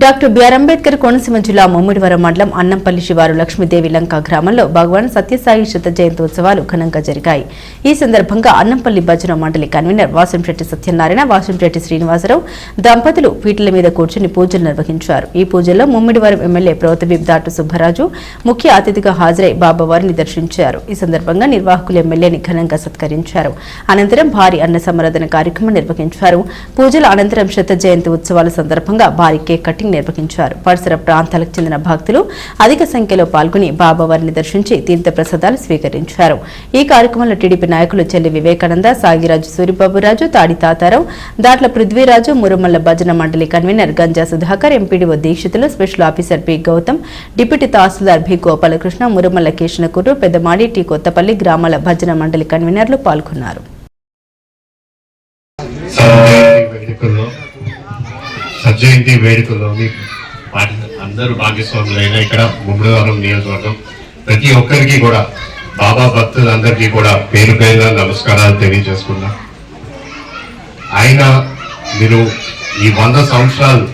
Doctor BR Ambedkar Konaseema జిల్లా ముమ్మిడివరం మండలం అన్నంపల్లి శివారు లక్ష్మీదేవి లంక గ్రామంలో భగవాన్ సత్యసాయి శత జయంతోత్సవాలు ఘనంగా జరిగాయి. ఈ సందర్భంగా అన్నంపల్లి భజన మండలి కన్వీనర్ వాసంశెట్టి సత్యనారాయణ వాసంశెట్టి శ్రీనివాసరావు దంపతులు పీటల మీద కూర్చుని పూజలు నిర్వహించారు. ఈ పూజల్లో ముమ్మిడివరం ఎమ్మెల్యే ప్రోతబీబ్ దాటు సుబ్బరాజు ముఖ్య అతిథిగా హాజరై బాబావారిని దర్శించారు. ఈ సందర్భంగా నిర్వాహకులు ఎమ్మెల్యేని ఘనంగా సత్కరించారు. అనంతరం భారీ అన్న సమరాధన కార్యక్రమం నిర్వహించారు. పూజల అనంతరం శత జయంతి ఉత్సవాల సందర్భంగా భారీ కేక్ కటింగ్ నిర్వహించారు. పరిసర ప్రాంతాలకు చెందిన భక్తులు అధిక సంఖ్యలో పాల్గొని బాబావారిని దర్శించి తీర్థ ప్రసాదాలు స్వీకరించారు. ఈ కార్యక్రమంలో టీడీపీ నాయకులు చెల్లి వివేకానంద సాగిరాజు సూరిబాబురాజు తాడి తాతారావు దాట్ల పృథ్వీరాజు మురుమల్ల భజన మండలి convener Ganja Sudhakar MPDO Dikshitulu special officer P Gautam deputy తహసీల్దార్ బి గోపాలకృష్ణ మురుమల్ల కేశనకూరు పెద్దమాడి టి కొత్తపల్లి గ్రామాల భజన మండలి కన్వీనర్లు పాల్గొన్నారు. సజ్జయంతి వేడుకలోని సజ్జయంతి పాటి అందరూ భాగస్వాములైన ఇక్కడ ముమ్మడివారం నియోజకవర్గం ప్రతి ఒక్కరికి కూడా బాబా భక్తులందరికీ కూడా పేరు పేరున నమస్కారాలు తెలియజేసుకున్నా. ఆయన మీరు ఈ వంద సంవత్సరాలు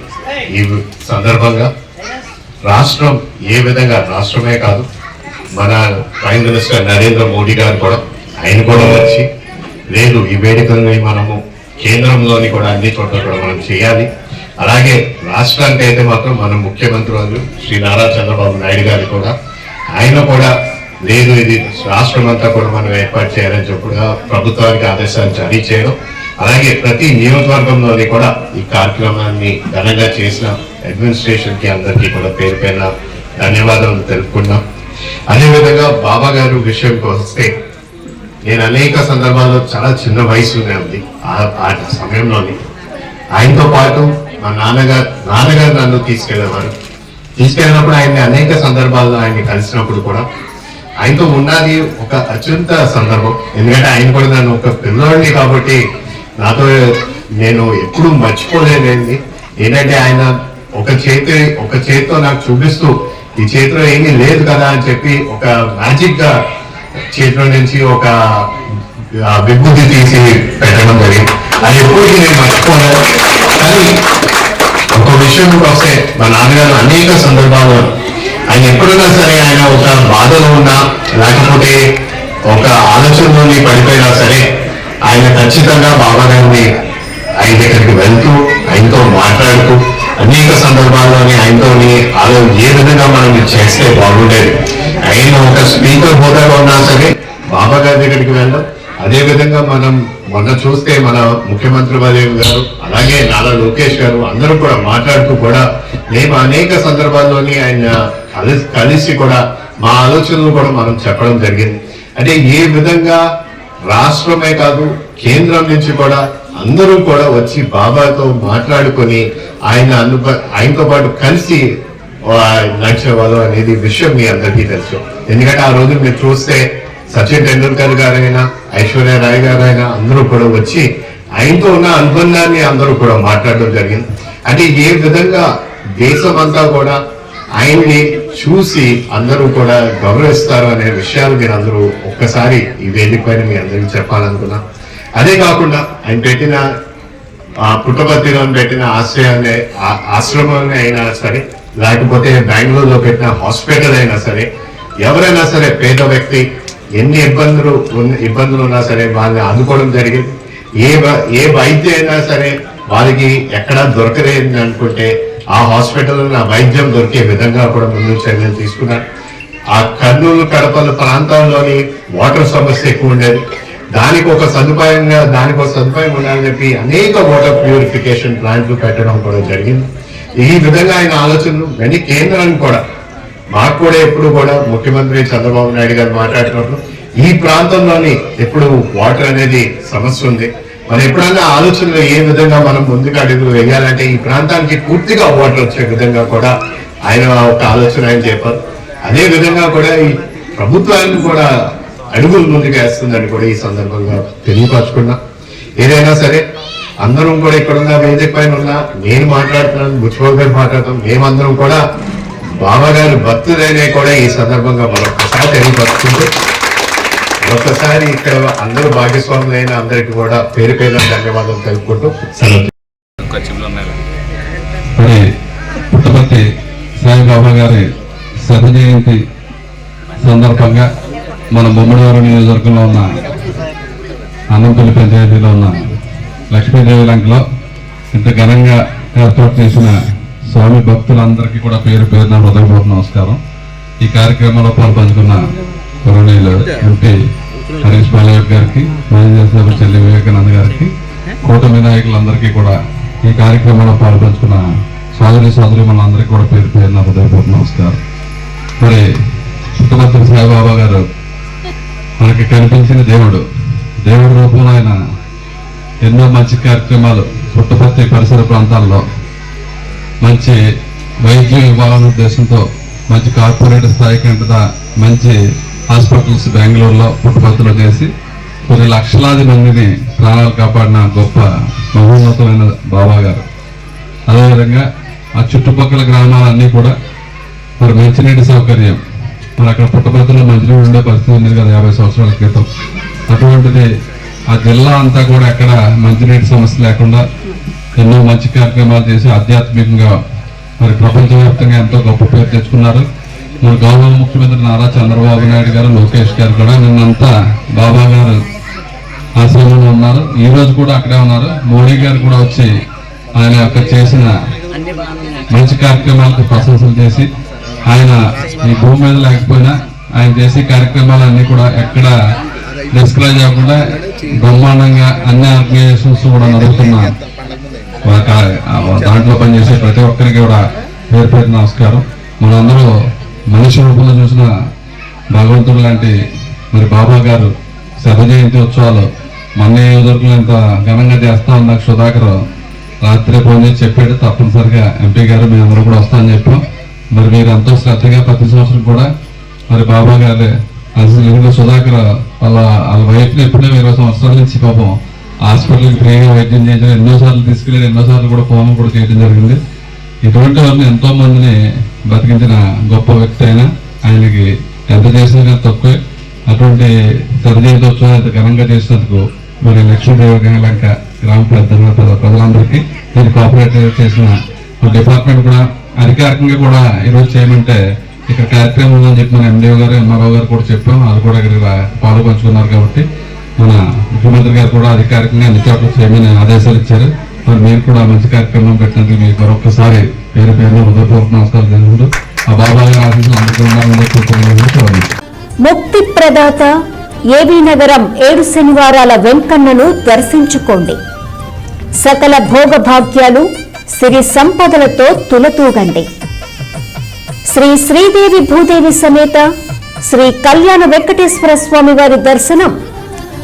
ఈ సందర్భంగా రాష్ట్రం ఏ విధంగా రాష్ట్రమే కాదు మన ప్రైమ్ మినిస్టర్ నరేంద్ర మోడీ గారు కూడా ఆయన కూడా వచ్చి లేదు ఈ వేడుకల్ని మనము కేంద్రంలోని కూడా అన్ని చోట్ల కూడా మనం చేయాలి. అలాగే రాష్ట్రానికి అయితే మాత్రం మన ముఖ్యమంత్రి వారు శ్రీ నారా చంద్రబాబు నాయుడు గారు కూడా ఆయన కూడా లేదు ఇది రాష్ట్రం అంతా కూడా మనం ఏర్పాటు చేయాలని చెప్పి కూడా ప్రభుత్వానికి ఆదేశాలు జారీ చేయడం అలాగే ప్రతి నియోజకవర్గంలోని కూడా ఈ కార్యక్రమాన్ని ఘనంగా చేసిన అడ్మినిస్ట్రేషన్కి అందరికీ కూడా పేరు పైన ధన్యవాదాలు తెలుపుకున్నాం అదేవిధంగా బాబా గారు విషయంకి వస్తే నేను అనేక సందర్భాల్లో చాలా చిన్న వయసులోనే ఉంది ఆ సమయంలోని. ఆయనతో పాటు మా నాన్నగారు నాన్నగారు నన్ను తీసుకెళ్ళేవారు. తీసుకెళ్ళినప్పుడు ఆయన్ని అనేక సందర్భాల్లో ఆయన్ని కలిసినప్పుడు కూడా ఆయనతో ఉన్నది ఒక అత్యంత సందర్భం. ఎందుకంటే ఆయన కూడా నన్ను ఒక పిల్లోడిని కాబట్టి నాతో నేను ఎప్పుడు మర్చిపోలేదండి. ఏంటంటే ఆయన ఒక చేతి ఒక చేతితో నాకు చూపిస్తూ ఈ చేతిలో ఏమీ లేదు కదా అని చెప్పి ఒక మ్యాజిక్గా చేతిలో నుంచి ఒక విభూతి తీసి పెట్టడం జరిగింది. అది ఎప్పటికీ నేను మర్చిపోలేదు కానీ విషయంలో వస్తే మా నాన్నగారు అనేక సందర్భాల్లో ఆయన ఎప్పుడైనా సరే ఆయన ఒక బాధలో ఉన్నా లేకపోతే ఒక ఆలోచనలోని పడిపోయినా సరే ఆయన ఖచ్చితంగా బాబా గారిని ఆయన దగ్గరికి వెళ్తూ ఆయనతో మాట్లాడుతూ అనేక సందర్భాల్లోని ఆయనతోని అలా ఏ విధంగా మనం చేస్తే బాగుండేది? ఆయన ఒక స్పీకర్ హోదాలో ఉన్నా సరే బాబా గారి దగ్గరికి వెళ్ళడం అదే విధంగా మనం మొన్న చూస్తే మన ముఖ్యమంత్రి వర్యులు గారు అలాగే నారా లోకేష్ గారు అందరూ కూడా మాట్లాడుతూ కూడా మేము అనేక సందర్భాల్లోని ఆయన కలిసి కలిసి కూడా మా ఆలోచనలు కూడా మనం చెప్పడం జరిగింది. అంటే ఏ విధంగా రాష్ట్రమే కాదు కేంద్రం నుంచి కూడా అందరూ కూడా వచ్చి బాబాతో మాట్లాడుకొని ఆయన అనుభ ఆయనతో పాటు కలిసి నడిచేవాళ్ళు అనేది విషయం మీ అందరికీ తెలుసు. ఎందుకంటే ఆ రోజు మీరు చూస్తే సచిన్ టెండూల్కర్ గారైనా ఐశ్వర్య రాయ్ గారైనా అందరూ కూడా వచ్చి ఆయనతో ఉన్న అనుబంధాన్ని అందరూ కూడా మాట్లాడడం జరిగింది. అంటే ఏ విధంగా దేశం అంతా కూడా ఆయన్ని చూసి అందరూ కూడా గౌరవిస్తారు అనే విషయాలు మీరు అందరూ ఒక్కసారి ఈ వేదిక పైన మీ అందరికీ చెప్పాలనుకున్నా. అదే కాకుండా ఆయన పెట్టిన ఆ పుట్టపర్తిలో పెట్టిన ఆశ్రయాన్ని ఆ- ఆశ్రమాన్ని అయినా సరే లేకపోతే బెంగళూరులో పెట్టిన హాస్పిటల్ అయినా సరే ఎవరైనా సరే పేద వ్యక్తి ఎన్ని ఇబ్బందులు ఉన్న- ఇబ్బందులు ఉన్నా సరే వాళ్ళని అందుకోవడం జరిగింది. ఏ ఏ వైద్యం అయినా సరే వారికి ఎక్కడా దొరకలేదు అనుకుంటే ఆ హాస్పిటల్లో నా వైద్యం దొరికే విధంగా కూడా ముందు చర్యలు తీసుకున్నారు. ఆ కర్నూలు కడపల ప్రాంతాల్లోని వాటర్ సమస్య ఎక్కువ ఉండేది. దానికి ఒక సదుపాయంగా దానికి ఒక సదుపాయం ఉండాలని చెప్పి అనేక వాటర్ ప్యూరిఫికేషన్ ప్లాంట్లు పెట్టడం కూడా జరిగింది. ఈ విధంగా ఆయన ఆలోచనలు వెని కేంద్రాన్ని కూడా మాకు కూడా ఎప్పుడు కూడా ముఖ్యమంత్రి చంద్రబాబు నాయుడు గారు మాట్లాడుతున్నప్పుడు ఈ ప్రాంతంలోని ఎప్పుడు వాటర్ అనేది సమస్య ఉంది. మరి ఎప్పుడన్నా ఆలోచనలు ఏ విధంగా మనం ముందుకు అడుగులు వేయాలంటే ఈ ప్రాంతానికి పూర్తిగా వాటర్ వచ్చే విధంగా కూడా ఆయన ఒక ఆలోచన ఆయన చెప్పారు. అదే విధంగా కూడా ఈ ప్రభుత్వాన్ని కూడా అడుగులు ముందుకు వేస్తుందని కూడా ఈ సందర్భంగా తెలియపరచుకున్నా. ఏదైనా సరే అందరం కూడా ఇక్కడున్న వేదిక పైన ఉన్న నేను మాట్లాడుతున్నాను బుచ్చిబాబు గారు మాట్లాడుతాం మేమందరం కూడా బాబాగారు గారు కూడా ఈ సందర్భంగా మరొకసారి తెలియపరుచుకుంటూ మరొకసారి ఇక్కడ అందరూ భాగస్వాములైన అందరికి కూడా పేరు పేరు ధన్యవాదాలు తెలుపుకుంటూ మరి పుట్టపర్తి సాయిబాబా గారి శత జయంతి సందర్భంగా మన బొమ్మడివారం నియోజకవర్గంలో ఉన్న అన్నంపల్లి పంచాయతీలో ఉన్న లక్ష్మీదేవి లంకలో ఇంత ఘనంగా ఏర్పాటు చేసిన స్వామి భక్తులందరికీ కూడా పేరు పేరున హృదయపూర్వక నమస్కారం. ఈ కార్యక్రమంలో పాల్పంచుకున్న కరుణీయులు ఎంపీ హరీష్ బాలయ్య గారికి మేనేజర్ చెల్లి వివేకానంద గారికి కూటమి నాయకులందరికీ కూడా ఈ కార్యక్రమంలో పాల్పంచుకున్న సోదరి సోదరి మనందరికీ కూడా పేరు పేరున హృదయపూర్వక నమస్కారం. మరి పుట్టభద్ర సాయిబాబా గారు మనకి కనిపించిన దేవుడు దేవుడి రూపంలో ఆయన ఎన్నో మంచి కార్యక్రమాలు పుట్టపర్తి పరిసర ప్రాంతాల్లో మంచి వైద్యం ఇవ్వాలనే ఉద్దేశంతో మంచి కార్పొరేట్ స్థాయి కింద మంచి హాస్పిటల్స్ బెంగళూరులో పుట్టపర్తిలో చేసి కొన్ని లక్షలాది మందిని ప్రాణాలు కాపాడిన గొప్ప మహోన్నతమైన బాబా గారు. అదేవిధంగా ఆ చుట్టుపక్కల గ్రామాలన్నీ కూడా మరి మంచినీటి సౌకర్యం. మరి అక్కడ పుట్టపర్తిలో మంచినీళ్ళు ఉండే పరిస్థితి ఉంది కదా యాభై సంవత్సరాల క్రితం. అటువంటిది ఆ జిల్లా అంతా కూడా ఎక్కడ మంచినీటి సమస్య లేకుండా ఎన్నో మంచి కార్యక్రమాలు చేసి ఆధ్యాత్మికంగా మరి ప్రపంచవ్యాప్తంగా ఎంతో గొప్ప పేరు తెచ్చుకున్నారు. మన గౌరవ ముఖ్యమంత్రి నారా చంద్రబాబు నాయుడు గారు లోకేష్ గారు కూడా నిన్నంతా బాబా గారు ఆశ్రమంలో ఉన్నారు. ఈ రోజు కూడా అక్కడే ఉన్నారు. మోడీ గారు కూడా వచ్చి ఆయన యొక్క చేసిన మంచి కార్యక్రమాలకు ప్రశంసలు చేసి ఆయన ఈ భూమి మీద లేకపోయినా ఆయన చేసే కార్యక్రమాలన్నీ కూడా ఎక్కడ డిస్క్రైజ్ అవ్వకుండా బ్రహ్మాండంగా అన్ని ఆర్గనైజేషన్స్ కూడా నడుపుతున్నారు. దాంట్లో పనిచేసే ప్రతి ఒక్కరికి కూడా పేరు పేరు నమస్కారం. మనందరూ మనిషి రూపంలో చూసిన భగవంతుడు లాంటి మరి బాబా గారు శత జయంతి ఉత్సవాలు మన నియోజకవర్గంలో ఇంత ఘనంగా చేస్తా ఉన్నాక సుధాకర్ రాత్రి ఫోన్ చేసి చెప్పాడు. తప్పనిసరిగా ఎంపీ గారు మేమందరూ కూడా వస్తామని చెప్పాం. మరి మీరు ఎంతో శ్రద్ధగా ప్రతి సంవత్సరం కూడా మరి బాబా గారు అసలు సుధాకర్ వాళ్ళ వాళ్ళ వైఫ్ని ఎప్పుడైనా ఇరవై సంవత్సరాల నుంచి పాపం హాస్పిటల్కి ఫ్రీగా వైద్యం చేయించడం ఎన్నోసార్లు తీసుకెళ్ళి ఎన్నోసార్లు కూడా ఫోన్ కూడా చేయడం జరిగింది. ఇటువంటి వారిని ఎంతో మందిని బతికించిన గొప్ప వ్యక్తి అయినా ఆయనకి ఎంత చేసినా కానీ తక్కువే. అటువంటి సరిజీవితోత్సవం ఎంత ఘనంగా చేసినందుకు మరి లక్ష్మీదేవి గంగలంక గ్రామ పెద్దలు ప్రజలందరికీ దీన్ని కోఆపరేట్ చేసిన డిపార్ట్మెంట్ కూడా అధికారికంగా కూడా ఈరోజు చేయమంటే ఇక్కడ కార్యక్రమం ఉందని చెప్పి మన ఎండిఓ గారు ఎంఆర్ఓ గారు కూడా చెప్పాం వాళ్ళు కూడా ఇక్కడ పాలు పంచుకున్నారు కాబట్టి మన ముఖ్యమంత్రి గారు కూడా అధికారికంగా అన్ని చోట్ల చేయమని ఆదేశాలు ఇచ్చారు. మరి మీరు కూడా మంచి కార్యక్రమం పెట్టినందుకు మీకు మరొకసారి పేరు పేరు హృదయపూర్వక నమస్కారం తెలుపుతూ ఆ బాబా గారి ఆశీస్సులు అందరికీ ముక్తి ప్రదాత ఏబీ నగరం ఏడు శనివారాల వెంకన్నను దర్శించుకోండి. సకల భోగభాగ్యాలు సిరి సంపదలతో తులతూగండి. శ్రీ శ్రీదేవి భూదేవి సమేత శ్రీ కళ్యాణ వెంకటేశ్వర స్వామి వారి దర్శనం